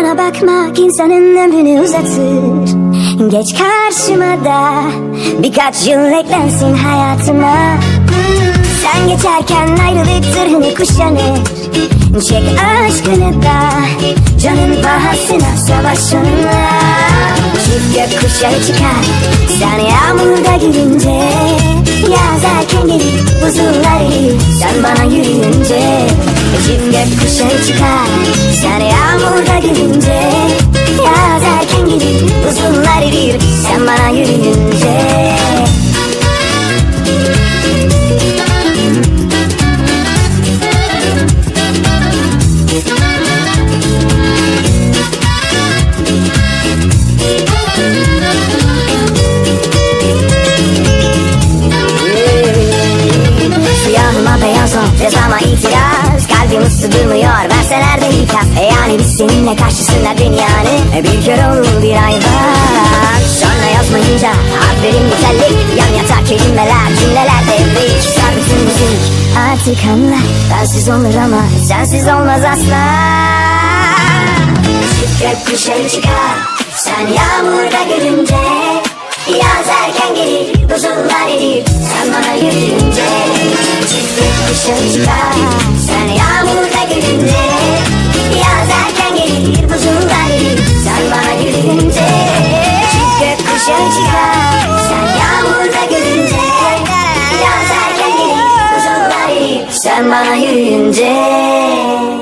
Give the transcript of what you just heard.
Bana bakmak insanın ömrünü uzatır. Geç karşıma da Birkaç yıl eklensin hayatıma. Sen geçerken ayrılık zırhını kuşanır Çek aşkını da Canın pahasına savaş onunla Çift gökkuşağı çıkar Sen yağmurda gülünce Yaz erken gelir Buzullar Sen bana yürüyünce. Çift gökkuşağı çıkar Sen gülünce Yaz erken gelir Buzullar erir Sen bana yürüyünce. Siyahıma beyaz ol cezama itiraz Kalbim ısı durmuyor yani seninle karşısında dünyanı E bir kör olur bir ay var. Sonra yazmayınca harflerin nitelik Yan yatar kelimeler cümleler devrik Sar bütün müzik. Artık anla Bensiz olur ama sensiz olmaz asla. Çift gökkuşağı çıkar Sen yağmurda görünce. Yaz erken gelir Buzullar erir Sen bana yürüyünce. Çift gökkuşağı çıkar Sen yağmurda görünce Sen yağmurda görünce Yaz erken gelir Buzullar erir Sen bana yürüyünce